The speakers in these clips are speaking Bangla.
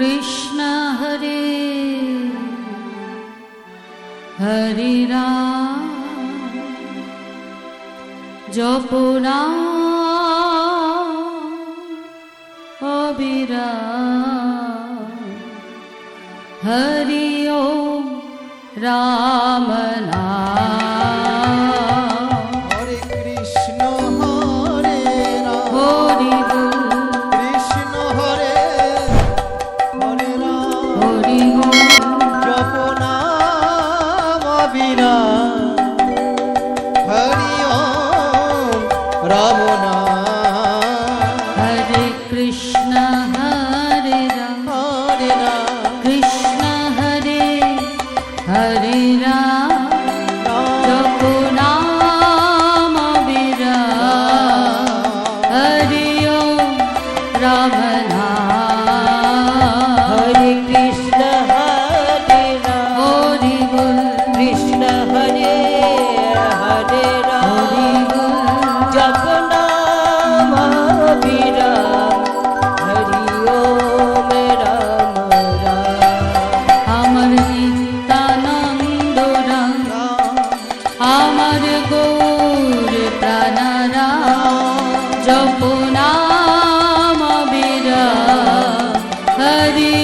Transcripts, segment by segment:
कृष्ण हरे। हरि रा जोपुरा ओबीरा हरि ओ रामना فينا.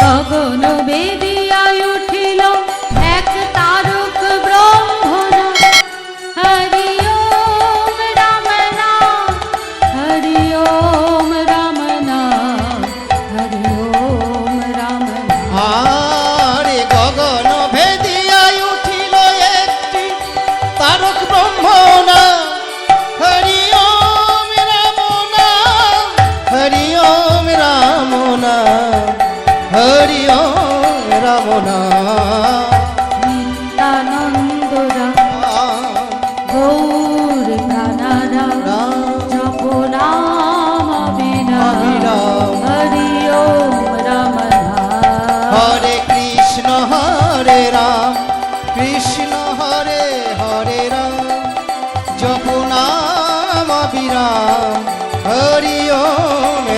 কামনা বেদ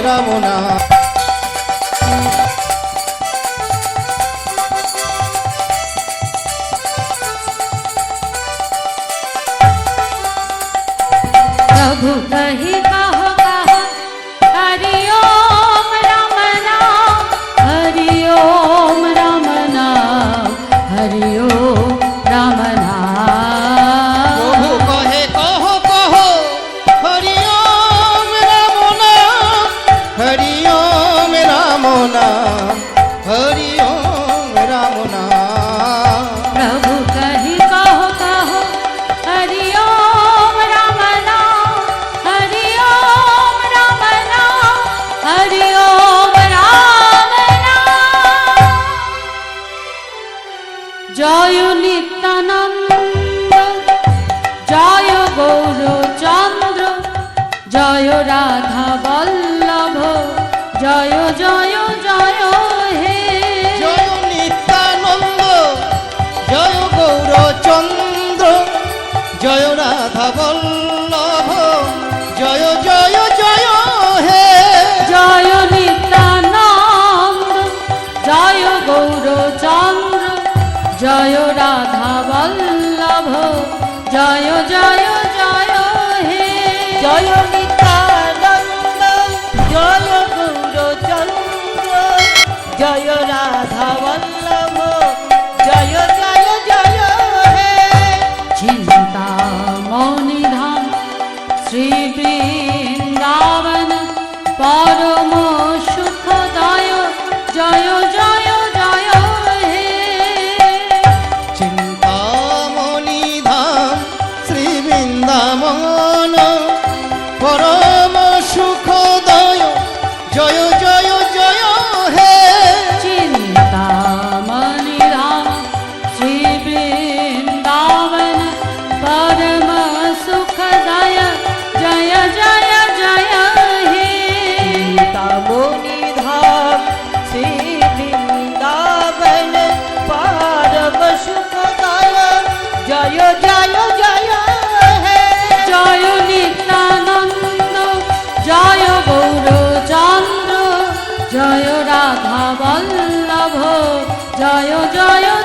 রাম জয় রাধা বল্লভ জয় জয় জয় হে। জয় নিত্যানন্দ জয় গৌরচন্দ্র জয় রাধা বল্লভ। বল্লভ জয় জয়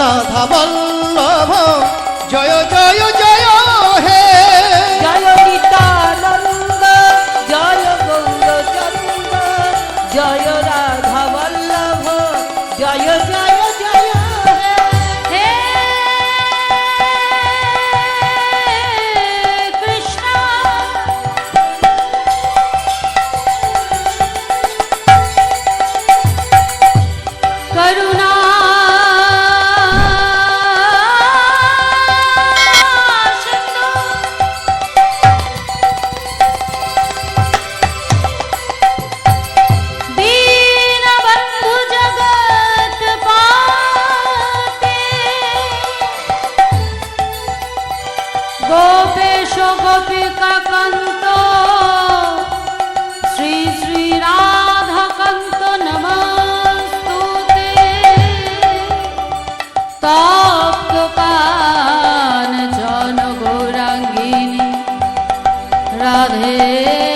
রাধা বল্লভ, জয় জয় জয়, হে। জয় গীতানন্দ জয় গৌরচন্দ জয় রাধা বল্লভ, জয় জয় গোপেশ গোপিকা কান্ত শ্রী শ্রী রাধা কান্ত নমস্তুতে। তপ্ত কান জন গৌরাঙ্গিনী রাধে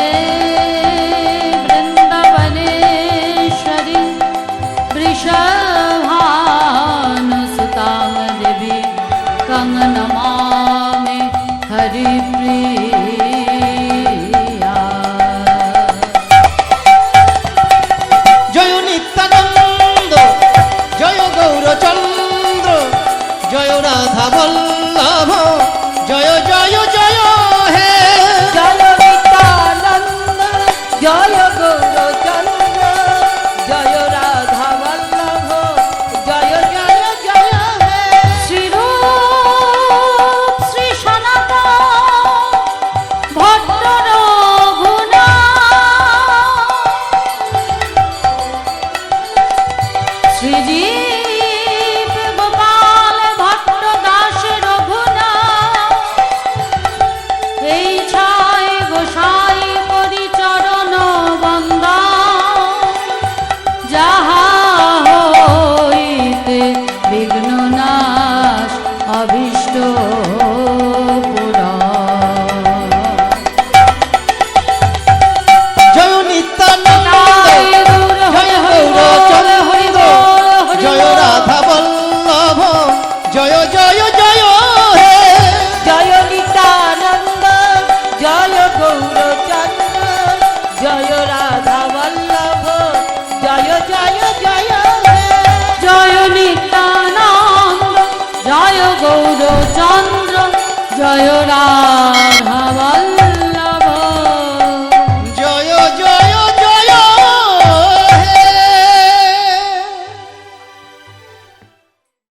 জয় গৌরচন্দ্র জয় রাম।